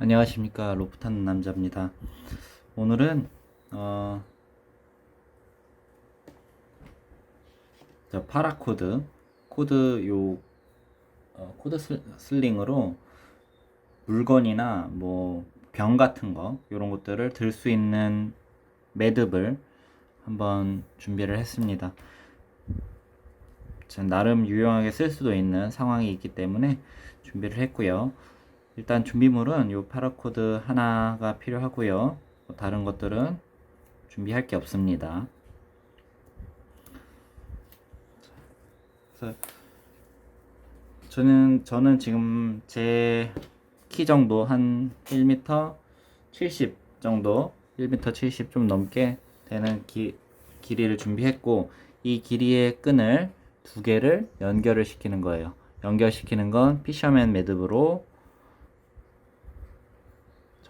안녕하십니까 로프 타는 남자입니다. 오늘은 어, 저 파라 코드 코드 요 어, 코드 슬, 슬링으로 물건이나 뭐 병 같은 거 이런 것들을 들 수 있는 매듭을 한번 준비를 했습니다. 전 나름 유용하게 쓸 수도 있는 상황이 있기 때문에 준비를 했고요. 일단 준비물은 요 파라코드 하나가 필요하고요. 뭐 다른 것들은 준비할 게 없습니다. 저는 저는 지금 제 키 정도 한 1m 70 정도 1m 70 좀 넘게 되는 기, 길이를 준비했고 이 길이의 끈을 두 개를 연결을 시키는 거예요. 연결시키는 건 피셔맨 매듭으로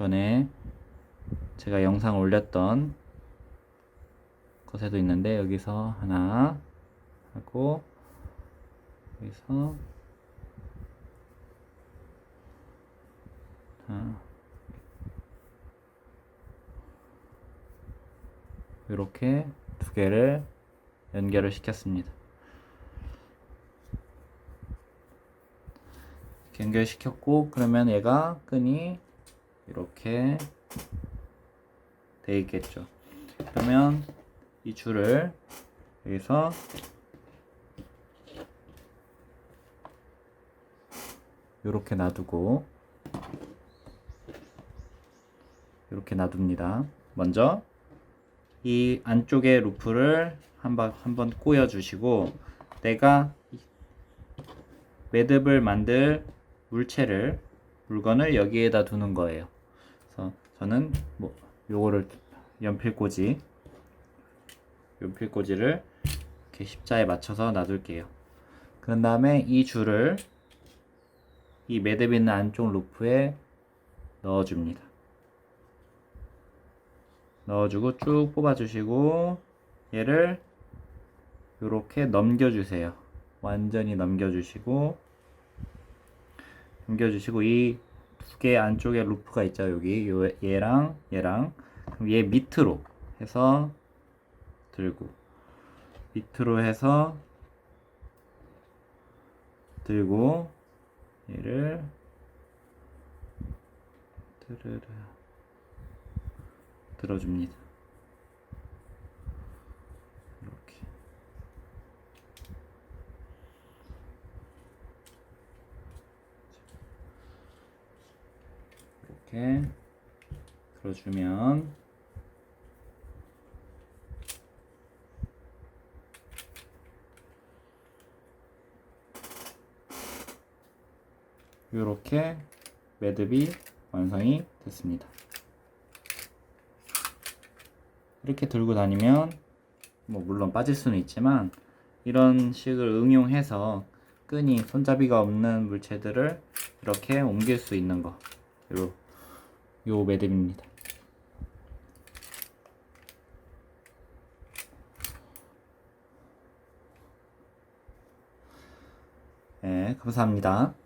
전에 제가 영상 올렸던 것에도 있는데 여기서 하나 하고 여기서 이렇게 두 개를 연결을 시켰습니다. 연결시켰고 그러면 얘가 끈이 이렇게 돼 있겠죠. 그러면 이 줄을 여기서 이렇게 놔두고 이렇게 놔둡니다. 먼저 이 안쪽에 루프를 한번 한번 꼬여 주시고 내가 매듭을 만들 물체를 물건을 여기에다 두는 거예요. 저는 뭐 요거를 연필꽂이 연필꽂이를 이렇게 십자에 맞춰서 놔둘게요. 그런 다음에 이 줄을 이 매듭 있는 안쪽 루프에 넣어줍니다. 넣어주고 쭉 뽑아주시고 얘를 이렇게 넘겨주세요. 완전히 넘겨주시고 넘겨주시고 이 두 개 안쪽에 루프가 있죠. 여기. 요 얘랑 얘랑. 그럼 얘 밑으로 해서 들고. 밑으로 해서 들고 얘를 들어줍니다. 이렇게 이렇게 들어주면 이렇게 매듭이 완성이 됐습니다. 이렇게 들고 다니면 뭐 물론 빠질 수는 있지만 이런 식을 응용해서 끈이 손잡이가 없는 물체들을 이렇게 옮길 수 있는 거. 요, 요 매듭입니다. 네, 감사합니다.